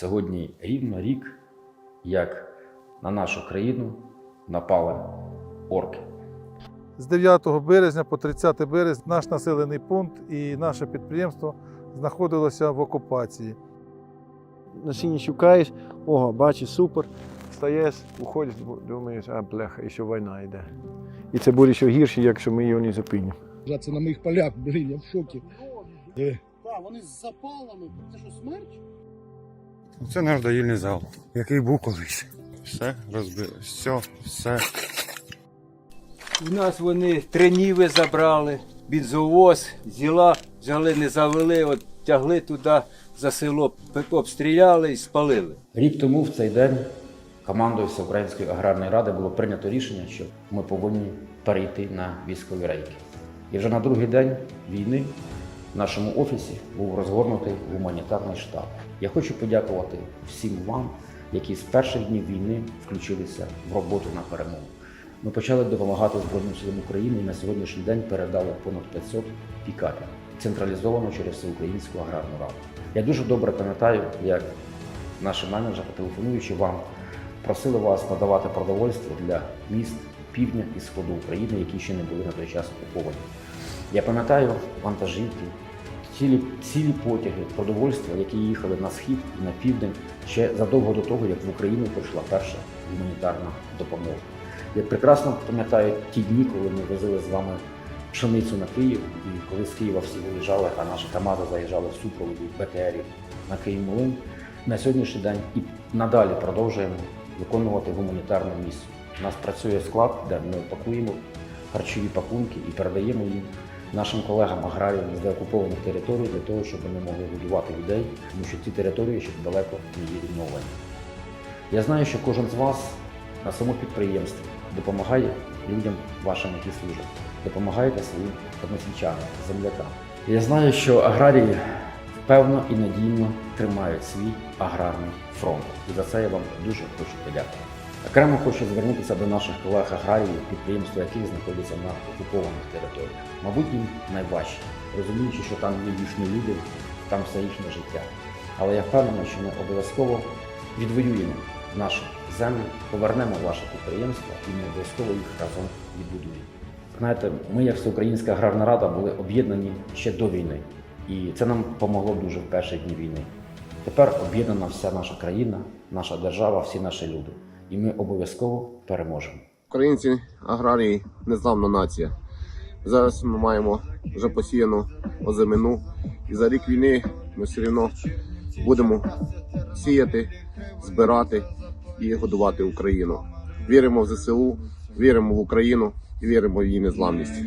Сьогодні рівно рік, як на нашу країну напали орки. З 9 березня по 30 березня наш населений пункт і наше підприємство знаходилося в окупації. насіння шукаєш, ого, бачиш, супер. Стаєш, уходиш, думаєш, а бляха, і що війна йде. І це буде ще гірше, якщо ми його не зупинимо. Це на моїх полях, блін, я в шокі. Так, вони з запалами. Це що, смерть? Це наш доїльний зал, який був колись. Все розбили. Все, все. У нас вони треніви забрали, бензовоз, зіла, взяли, не завели, от тягли туди за село, обстріляли і спалили. Рік тому в цей день командою Всеукраїнської аграрної ради було прийнято рішення, що ми повинні перейти на військові рейки. І вже на другий день війни в нашому офісі був розгорнутий гуманітарний штаб. Я хочу подякувати всім вам, які з перших днів війни включилися в роботу на перемогу. Ми почали допомагати Збройним силам України і на сьогоднішній день передали понад 500 пікапів централізовано через Всеукраїнську аграрну раду. Я дуже добре пам'ятаю, як наші менеджери, телефонуючи вам, просили вас надавати продовольство для міст півдня і сходу України, які ще не були на той час окуповані. Я пам'ятаю вантажівки, цілі, цілі потяги продовольства, які їхали на схід і на південь ще задовго до того, як в Україну прийшла перша гуманітарна допомога. Я прекрасно пам'ятаю ті дні, коли ми возили з вами пшеницю на Київ, і коли з Києва всі виїжджали, а наші КАМАЗи заїжджали в супроводі БТРів на Київ Молин. На сьогоднішній день і надалі продовжуємо виконувати гуманітарну місію. У нас працює склад, де ми пакуємо харчові пакунки і передаємо їм нашим колегам аграріям з деокупованих територій для того, щоб вони могли годувати людей, тому що ці території ще далеко не є відновлені. Я знаю, що кожен з вас на самому підприємстві допомагає людям вашим, які служать, допомагаєте своїм односельчанам, землякам. Я знаю, що аграрії впевно і надійно тримають свій аграрний фронт. І за це я вам дуже хочу подякувати. Окремо хочу звернутися до наших колег аграріїв, підприємства яких знаходяться на окупованих територіях. Мабуть, їм найважче, розуміючи, що там є їхні люди, там все їхнє життя. Але я впевнений, що ми обов'язково відвоюємо нашу землю, повернемо ваше підприємство і ми обов'язково їх разом відбудуємо. Знаєте, ми, як Всеукраїнська аграрна рада, були об'єднані ще до війни, і це нам допомогло дуже в перші дні війни. Тепер об'єднана вся наша країна, наша держава, всі наші люди. І ми обов'язково переможемо. Українці аграрії незламна нація. Зараз ми маємо вже посіяну озимину. І за рік війни ми все одно будемо сіяти, збирати і годувати Україну. Віримо в ЗСУ, віримо в Україну і віримо в її незламність.